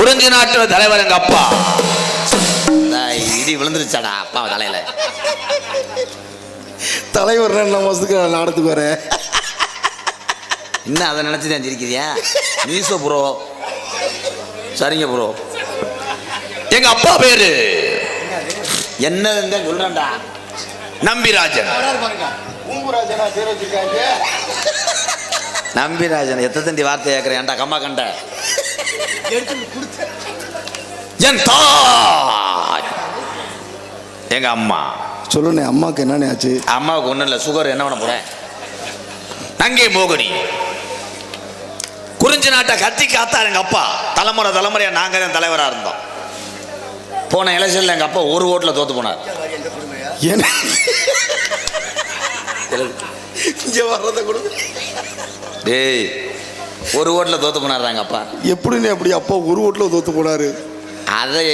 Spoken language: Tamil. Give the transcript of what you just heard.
குறிஞ்சி நாட்டு தலைவர் எங்க அப்பா. இடி விழுந்துருச்சாடா அப்பா தலையில. தலைவர் ரெண்டு மாசத்துக்கு நாடத்துக்கு வரேன். இன்னும் அதை நினைச்சு தான் சிரிக்கிறியா? நியூஸோ ப்ரோ சரிங்க ப்ரோ எங்க அப்பா பேரு? என்னதுன்னு தான் சொல்றேன்டா. நம்பிராஜன். நம்பிராஜன் எத்த தண்டி வார்த்தை கேட்குறேன் ஏன்டா கம்மா கண்ட? என் தாய். எங்க அம்மா? சொல்லுண்ணே அம்மாவுக்கு என்னண்ணே ஆச்சு? அம்மாவுக்கு ஒன்றும் இல்லை சுகர் என்ன பண்ண போறேன் நங்கை மோகினி. குறிஞ்சி நாட்டை கத்தி காத்தார் எங்க அப்பா. தலைமுறை தலைமுறையா நாங்க தான் தலைவரா இருந்தோம். போன எலெக்ஷன்ல எங்க அப்பா ஒரு ஓட்டுல தோத்து போனார். என்ன? இங்க வர்றத கூட டேய் ஒரு ஓட்டுல எங்க அப்பா. எப்படிண்ணே அப்படி அப்பா ஒரு ஓட்டில் தோத்து போனாரு? அதை